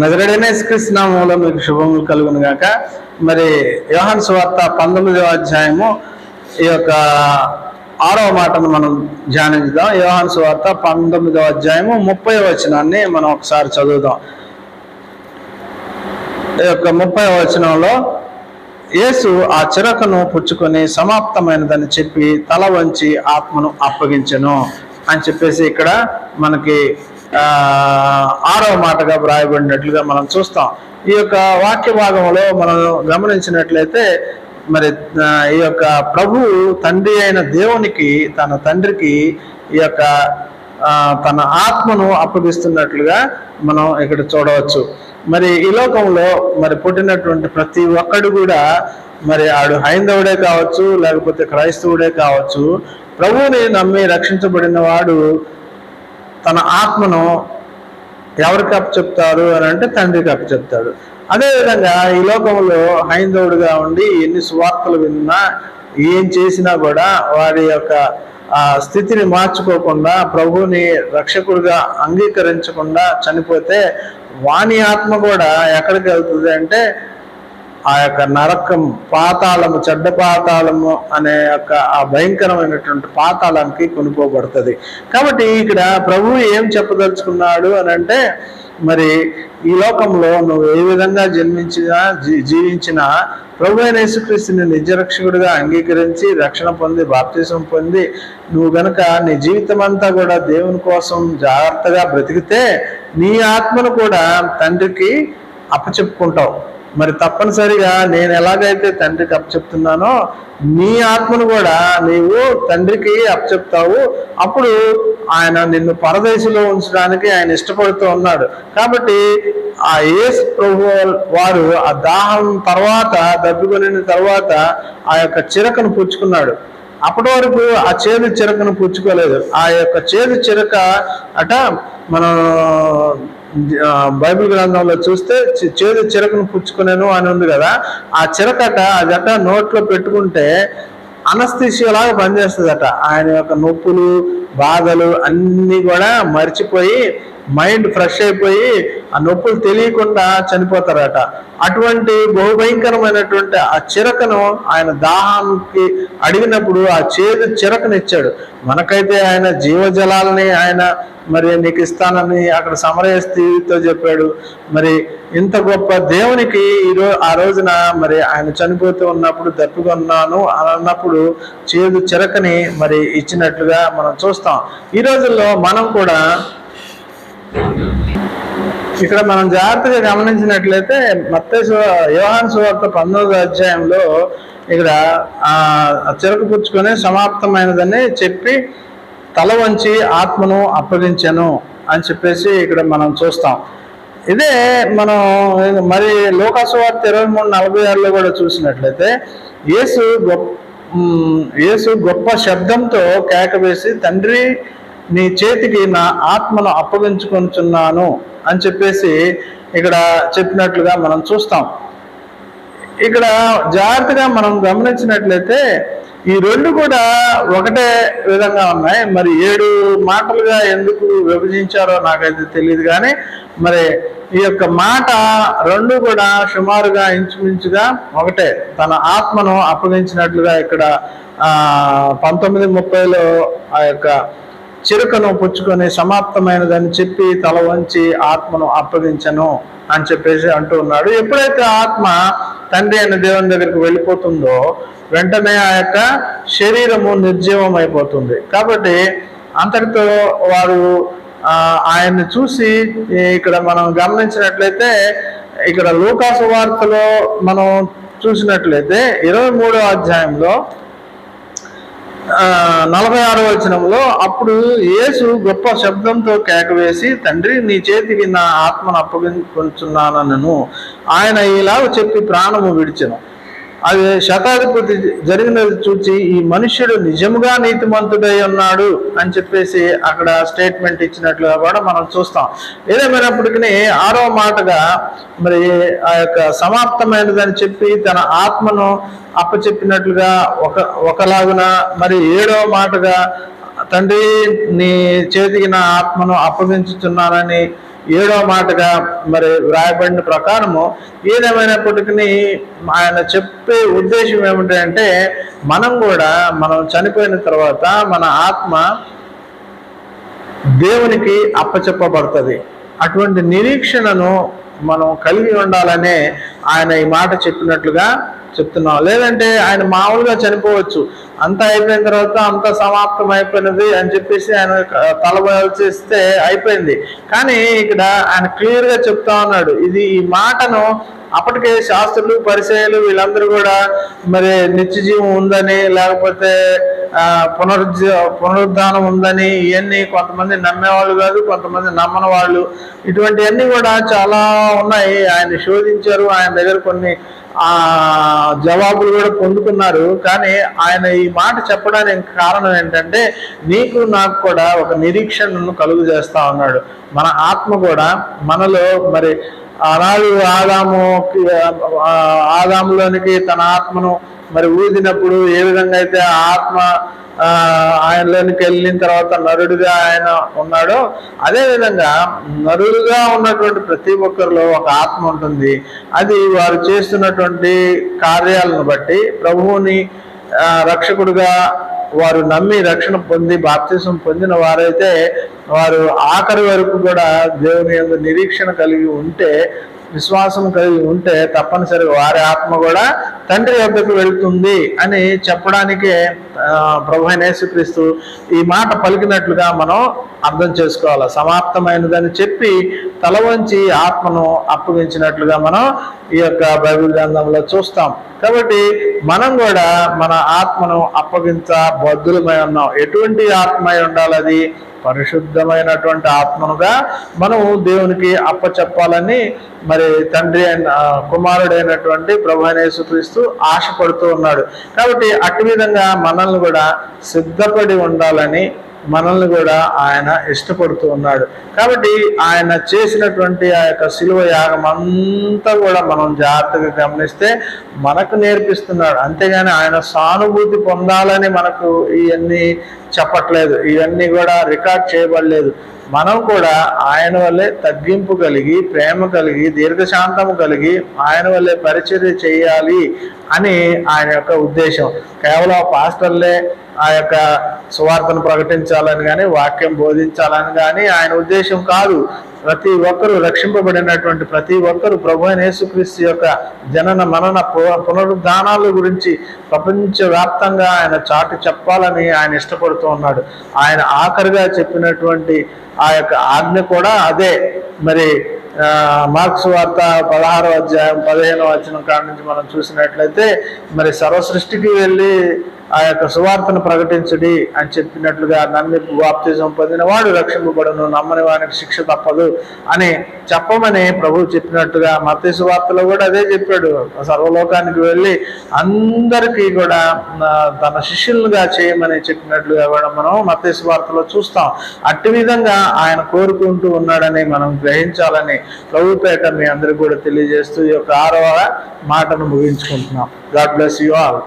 నజరడైన యేసుక్రీస్తునామంలో మీకు శుభములు కలుగును గాక మరి యోహాన్ సువార్త పంతొమ్మిదవ అధ్యాయము ఈ యొక్క ఆరవ మాటను మనం ధ్యానించుదాం యోహాన్ సువార్త పంతొమ్మిదవ అధ్యాయము ముప్పై వచనాన్ని మనం ఒకసారి చదువుదాం. ఈ యొక్క ముప్పై వచనంలో యేసు ఆ చిరకను పుచ్చుకొని సమాప్తమైనదని చెప్పి తల వంచి ఆత్మను అప్పగించను అని చెప్పేసి ఇక్కడ మనకి ఆరవ మాటగా వ్రాయబడినట్లుగా మనం చూస్తాం. ఈ యొక్క వాక్య భాగంలో మనం గమనించినట్లయితే మరి ఈ యొక్క ప్రభువు తండ్రి అయిన దేవునికి తన తండ్రికి ఈ యొక్క తన ఆత్మను అప్పగిస్తున్నట్లుగా మనం ఇక్కడ చూడవచ్చు. మరి ఈ లోకంలో మరి పుట్టినటువంటి ప్రతి ఒక్కడు కూడా మరి ఆడు హైందవుడే కావచ్చు లేకపోతే క్రైస్తవుడే కావచ్చు ప్రభువుని నమ్మి రక్షించబడిన వాడు తన ఆత్మను ఎవరికి చెప్తారు అని అంటే తండ్రికి అప్పచెప్తాడు అదేవిధంగా ఈ లోకంలో హైందవుడిగా ఉండి ఎన్ని సువార్తలు విన్నా ఏం చేసినా కూడా వారి యొక్క ఆ స్థితిని మార్చుకోకుండా ప్రభువుని రక్షకుడిగా అంగీకరించకుండా చనిపోతే వాణి ఆత్మ కూడా ఎక్కడికి వెళ్తుంది అంటే ఆ యొక్క నరకం పాతాళము చెడ్డ పాతాళము అనే యొక్క ఆ భయంకరమైనటువంటి పాతాళానికి కొనుక్కోబడుతుంది కాబట్టి ఇక్కడ ప్రభువు ఏం చెప్పదలుచుకున్నాడు అని అంటే మరి ఈ లోకంలో నువ్వు ఏ విధంగా జన్మించినా జీ- జీవించినా ప్రభు అయిన యేసుక్రీస్తుని నిజరక్షకుడిగా అంగీకరించి రక్షణ పొంది బాప్తీసం పొంది నువ్వు గనక నీ జీవితం అంతా కూడా దేవుని కోసం జాగ్రత్తగా బ్రతికితే నీ ఆత్మను కూడా తండ్రికి అప్పచెప్పుకుంటావు. మరి తప్పనిసరిగా నేను ఎలాగైతే తండ్రికి అప్పచెప్తున్నానో నీ ఆత్మను కూడా నీవు తండ్రికి అప్పచెప్తావు. అప్పుడు ఆయన నిన్ను పరదేశంలో ఉంచడానికి ఆయన ఇష్టపడుతూ ఉన్నాడు. కాబట్టి ఆ యేసు ప్రభు వారు ఆ దాహం తర్వాత దబ్బుకొనిన తర్వాత ఆ యొక్క చిరకను పుచ్చుకున్నాడు. అప్పటి వరకు ఆ చేదు చిరకను పుచ్చుకోలేదు. ఆ యొక్క చేదు చిరక అట మనం బైబిల్ గ్రంథంలో చూస్తే చేదు చిరకను పుచ్చుకునేను అని ఉంది కదా ఆ చిరకట ఆ జట నోట్లో పెట్టుకుంటే అనస్థిషియలాగా పనిచేస్తుందట. ఆయన యొక్క నొప్పులు బాధలు అన్నీ కూడా మర్చిపోయి మైండ్ ఫ్రెష్ అయిపోయి ఆ నొప్పులు తెలియకుండా చనిపోతారట. అటువంటి బహుభయంకరమైనటువంటి ఆ చిరకను ఆయన దాహానికి అడిగినప్పుడు ఆ చేదు చిరకను ఇచ్చాడు. మనకైతే ఆయన జీవజలాలని ఆయన మరి నీకు ఇస్తానని అక్కడ సమరయస్థితితో చెప్పాడు. మరి ఇంత గొప్ప దేవునికి ఈరోజు ఆ రోజున మరి ఆయన చనిపోతూ ఉన్నప్పుడు దప్పికొన్నాను అని అన్నప్పుడు చేదు చిరకని మరి ఇచ్చినట్లుగా మనం చూస్తాం. ఈ రోజుల్లో మనం కూడా ఇక్కడ మనం జాగ్రత్తగా గమనించినట్లయితే మత్తేసు యోహాన్ సువార్త పంతొమ్మిది అధ్యాయంలో ఇక్కడ చెరకు పుచ్చుకొని సమాప్తమైనదని చెప్పి తల వంచి ఆత్మను అప్పగించాను అని చెప్పేసి ఇక్కడ మనం చూస్తాం. ఇదే మనం మరి లోకాసువార్త ఇరవై మూడు నలభై ఆరులో కూడా చూసినట్లయితే యేసు గొప్ప ఏసు యేసు గొప్ప శబ్దంతో కేక వేసి తండ్రి నీ చేతికి నా ఆత్మను అప్పగించుకుంటున్నాను అని చెప్పేసి ఇక్కడ చెప్పినట్లుగా మనం చూస్తాం. ఇక్కడ జాగ్రత్తగా మనం గమనించినట్లయితే ఈ రెండు కూడా ఒకటే విధంగా ఉన్నాయి. మరి ఏడు మాటలుగా ఎందుకు విభజించారో నాకైతే తెలియదు కానీ మరి ఈ యొక్క మాట రెండు కూడా సుమారుగా ఇంచుమించుగా ఒకటే. తన ఆత్మను అప్పగించినట్లుగా ఇక్కడ ఆ పంతొమ్మిది ముప్పైలో ఆ యొక్క చిరుకను పుచ్చుకొని సమాప్తమైనదని చెప్పి తల వంచి ఆత్మను అప్పగించను అని చెప్పేసి అంటూ ఉన్నాడు. ఎప్పుడైతే ఆత్మ తండ్రి అయిన దేవుని దగ్గరికి వెళ్ళిపోతుందో వెంటనే ఆ యొక్క శరీరము నిర్జీవం అయిపోతుంది కాబట్టి అంతటితో వారు ఆయన్ని చూసి ఇక్కడ మనం గమనించినట్లయితే ఇక్కడ లూకాసు వార్తలో మనం చూసినట్లయితే ఇరవై మూడో అధ్యాయంలో నలభై ఆరో వచనంలో అప్పుడు యేసు గొప్ప శబ్దంతో కేకవేసి తండ్రి నీ చేతికి నా ఆత్మను అప్పగించున్నానను ఆయన ఇలా చెప్పి ప్రాణము విడిచను. అది శతాధిపతి జరిగినది చూచి ఈ మనుష్యుడు నిజముగా నీతిమంతుడై ఉన్నాడు అని చెప్పేసి అక్కడ స్టేట్మెంట్ ఇచ్చినట్లుగా కూడా మనం చూస్తాం. ఏదేమైనప్పటికీ ఆరో మాటగా మరి ఆ యొక్క సమాప్తమైనదని చెప్పి తన ఆత్మను అప్పచెప్పినట్లుగా ఒక ఒకలాగున మరి ఏడవ మాటగా తండ్రి నీ చేతికి నా ఆత్మను అప్పగించుతున్నానని ఏడో మాటగా మరి వ్రాయబడిన ప్రకారము ఏదేమైనప్పటికీ ఆయన చెప్పే ఉద్దేశం ఏమిటంటే మనం కూడా మనం చనిపోయిన తర్వాత మన ఆత్మ దేవునికి అప్పచెప్పబడుతుంది. అటువంటి నిరీక్షణను మనం కలిగి ఉండాలనే ఆయన ఈ మాట చెప్పినట్లుగా చెప్తున్నాం లేదంటే ఆయన మామూలుగా చనిపోవచ్చు. అంత అయిపోయిన తర్వాత అంత సమాప్తం అయిపోయినది అని చెప్పేసి ఆయన తల చేస్తే అయిపోయింది. కానీ ఇక్కడ ఆయన క్లియర్గా చెప్తా ఉన్నాడు. ఇది ఈ మాటను అప్పటికే శాస్త్రులు పరిచయాలు వీళ్ళందరూ కూడా మరి నిత్య జీవం ఉందని లేకపోతే పునరుద్ధ పునరుద్ధానం ఉందని ఇవన్నీ కొంతమంది నమ్మేవాళ్ళు కాదు కొంతమంది నమ్మని వాళ్ళు. ఇటువంటివన్నీ కూడా చాలా ఉన్నాయి. ఆయన శోధించారు. ఆయన దగ్గర కొన్ని ఆ జవాబులు కూడా పొందుకున్నారు కానీ ఆయన ఈ మాట చెప్పడానికి కారణం ఏంటంటే నీకు నాకు కూడా ఒక నిరీక్షణను కలుగు చేస్తా ఉన్నాడు. మన ఆత్మ కూడా మనలో మరి ఆనాడు ఆదాము ఆదాములోనికి తన ఆత్మను మరి ఊదినప్పుడు ఏ విధంగా అయితే ఆత్మ ఆయనలోనికి వెళ్ళిన తర్వాత నరుడుగా ఆయన ఉన్నాడో అదే విధంగా నరుడుగా ఉన్నటువంటి ప్రతి ఒక్కరిలో ఒక ఆత్మ ఉంటుంది. అది వారు చేస్తున్నటువంటి కార్యాలను బట్టి ప్రభువుని రక్షకుడుగా వారు నమ్మి రక్షణ పొంది బాప్తిసం పొందిన వారైతే వారు ఆఖరి వరకు కూడా దేవుని యొక్క నిరీక్షణ కలిగి ఉంటే విశ్వాసం కలిగి ఉంటే తప్పనిసరిగా వారి ఆత్మ కూడా తండ్రి వద్దకు వెళ్తుంది అని చెప్పడానికే ప్రభు యేసుక్రీస్తు ఈ మాట పలికినట్లుగా మనం అర్థం చేసుకోవాలి. సమాప్తమైనదని చెప్పి తల వంచి ఆత్మను అప్పగించినట్లుగా మనం ఈ యొక్క బైబిల్ గ్రంథంలో చూస్తాం. కాబట్టి మనం కూడా మన ఆత్మను అప్పగించ బద్దులమై ఉన్నాం. ఎటువంటి ఆత్మ ఉండాలి అది పరిశుద్ధమైనటువంటి ఆత్మనుగా మనము దేవునికి అప్పచెప్పాలని మరి తండ్రి అయిన కుమారుడైనటువంటి క్రీస్తు ఆశపడుతూ ఉన్నాడు. కాబట్టి అటు విధంగా మనల్ని కూడా సిద్ధపడి ఉండాలని మనల్ని కూడా ఆయన ఇష్టపడుతూ ఉన్నాడు. కాబట్టి ఆయన చేసినటువంటి ఆ యొక్క శిలువ యాగం అంతా కూడా మనం జాగ్రత్తగా గమనిస్తే మనకు నేర్పిస్తున్నాడు. అంతేగాని ఆయన సానుభూతి పొందాలని మనకు ఇవన్నీ చెప్పట్లేదు. ఇవన్నీ కూడా రికార్డ్ చేయబడలేదు. మనం కూడా ఆయన వల్లే తగ్గింపు కలిగి ప్రేమ కలిగి దీర్ఘశాంతము కలిగి ఆయన వల్లే పరిచర్య చేయాలి అని ఆయన యొక్క ఉద్దేశం. కేవలం పాస్టర్లే ఆ యొక్క సువార్తను ప్రకటించాలని కానీ వాక్యం బోధించాలని కానీ ఆయన ఉద్దేశం కాదు. ప్రతి ఒక్కరూ రక్షింపబడినటువంటి ప్రతి ఒక్కరూ ప్రభు యేసుక్రీస్తు యొక్క జనన మనన పునరుద్ధానాల గురించి ప్రపంచవ్యాప్తంగా ఆయన చాటు చెప్పాలని ఆయన ఇష్టపడుతూ ఉన్నాడు. ఆయన ఆఖరిగా చెప్పినటువంటి ఆ యొక్క ఆజ్ఞ కూడా అదే. మరి మార్క్స్ వార్త పదహారో అధ్యాయం పదిహేనో వచ్చిన కాడ నుంచి మనం చూసినట్లయితే మరి సర్వసృష్టికి వెళ్ళి ఆ యొక్క సువార్తను ప్రకటించడి అని చెప్పినట్లుగా నమ్మి వాప్తిజం పొందినవాడు రక్షింపబడును నమ్మని వారికి శిక్ష తప్పదు అని చెప్పమని ప్రభు చెప్పినట్టుగా మత సువార్తలో కూడా అదే చెప్పాడు. సర్వలోకానికి వెళ్ళి అందరికీ కూడా తన శిష్యులుగా చేయమని చెప్పినట్లుగా కూడా మనం మత సువార్తలో చూస్తాం. అట్టి విధంగా ఆయన కోరుకుంటూ ఉన్నాడని మనం గ్రహించాలని ప్రభుపేట మీ అందరికి కూడా తెలియజేస్తూ ఈ యొక్క ఆరవ మాటను ముగించుకుంటున్నాం. God bless you all